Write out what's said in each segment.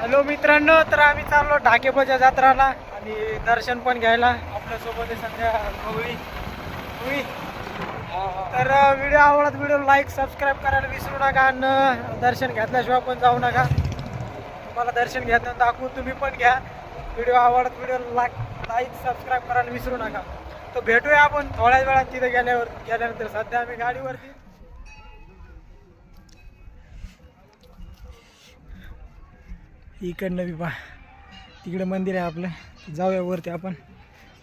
Hello मित्रांनो तर आम्ही चाललो ढाकेबजा जत्राला आणि दर्शन पण घ्यायला. आपल्यासोबत आहे सध्या गवळी गवळी. तर व्हिडिओ आवडत व्हिडिओ लाईक सबस्क्राईब करायला विसरू नका आणि दर्शन घेतल्याशिवाय पण जाऊ नका. तुम्हाला दर्शन घेताना दाखवू तुम्ही पण घ्या. व्हिडिओ आवडत व्हिडिओ लाईक लाईक सबस्क्राईब करायला विसरू नका. तर भेटूया आपण थोड्याच वेळात तिथे गेल्यावर गेल्यानंतर. सध्या आम्ही गाडीवरती इकडनं बी पा तिकडे मंदिर आहे आपलं. जाऊया वरती आपण.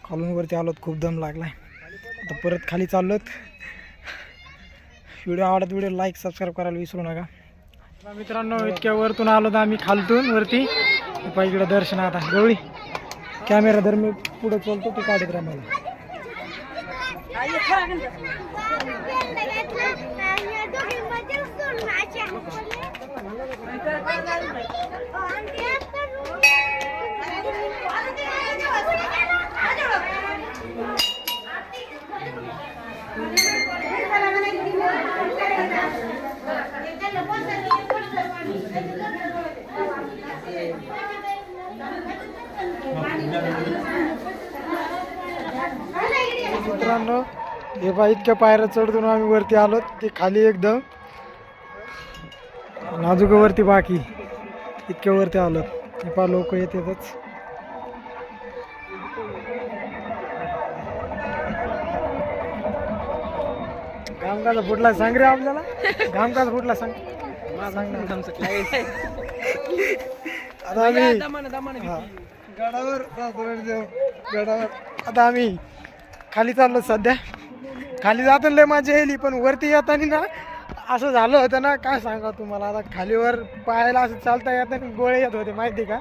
खालून वरती आलोत खूप दम लागला आता परत खाली चाललोत. व्हिडिओ आवडत व्हिडिओ लाईक सबस्क्राईब करायला विसरू नका. मित्रांनो इतक्या वरतून आलो तर आम्ही खालतून वरती. इकडं दर्शन आता गवळी कॅमेरा धर मी पुढे चलतो तू काढत राहा मला. मित्रांनो हे बा इतक्या पायऱ्या चढतून आम्ही वरती आलो. ते खाली एकदम नाजूक वरती बाकी. इतक्या वरती आलो. हे पा लोक येतातच घामकाचा फुटला सांग रे आपल्याला. घामकाचा फुटला सांग. सांग ना. आता आम्ही गडावर गडावर. आता आम्ही खाली चाललो सध्या. खाली जात लय मजा येईल पण वरती येताना ना असं झालं होतं ना काय सांगा तुम्हाला? आता खालीवर पायाला असं चालता येत नाही गोळे येत होते माहिती का?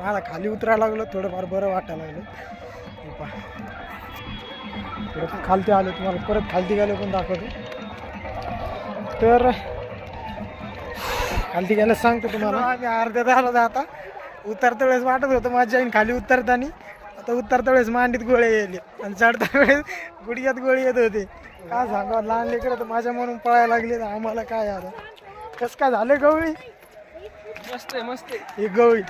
आता खाली उतरायला लागलो थोडंफार बरं वाटायला लागलं. पहा. थोडं खालती आलो तुम्हाला परत खालती गेलो पण दाखवतो. तर खालती गेलं सांगतो तुम्हाला. आम्ही अर्ध्यात आलो ना आता. उतरता वेळेस वाटत होतं माझ्या आईन खाली उतरताना. आता उतरता वेळेस मांडीत गोळे येले आणि चढता वेळेस गुडघ्यात गोळी येत होते. काय सांगा लहान लेकरं तर माझ्या म्हणून पळायला लागले तर आम्हाला काय आता? कसं काय झालं गवळी? मस्त मस्त ही गवळी.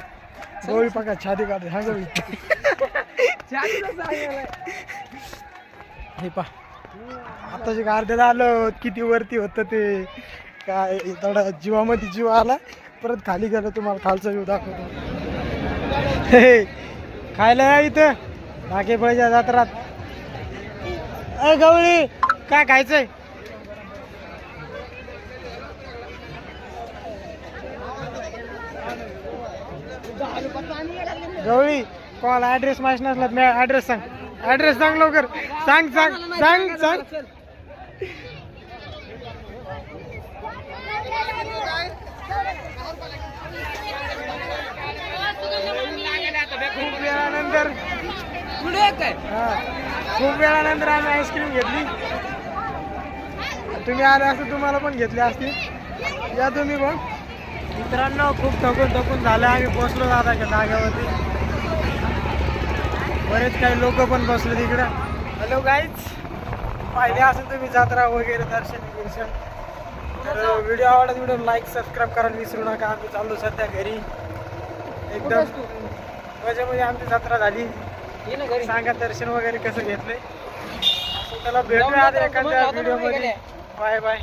गवळी पका छाती काढते हा गवळी हे पा आता जे अर्ध्याला आलं किती वरती होतं ते. काय थोडा जीवामध्ये जीव आला. परत खाली गेलो तुम्हाला खालचा जीव दाखवतो. हे खायला या इथं. नाके पाहिजे जात्रात. अ गवळी काय खायचंय? गवळी कॉल ॲड्रेस माहीत नसला मी ॲड्रेस सांग. ऍड्रेस सांग लवकर. सांग सांग सांग सांग. खूप वेळानंतर हा. खूप वेळानंतर आम्ही आईस्क्रीम घेतली. तुम्ही आले असं तुम्हाला पण घेतली असती या तुम्ही पण मित्रांनो खूप थकून थकून झालं. आम्ही पोचलो आता का जाग्यावरती बरेच काही लोक पण बसले तिकडं हॅलो गाईज पाहिले असं तुम्ही जत्रा वगैरे दर्शन बिर्शन तर व्हिडिओ आवडत व्हिडिओ लाईक सबस्क्राईब करायला विसरू नका. आम्ही चाललो सध्या घरी. एकदम मजामध्ये आमची जत्रा झाली. सांगा दर्शन वगैरे कसं घेतलंय? त्याला भेटूया आता एखाद्या व्हिडिओमध्ये. Bye bye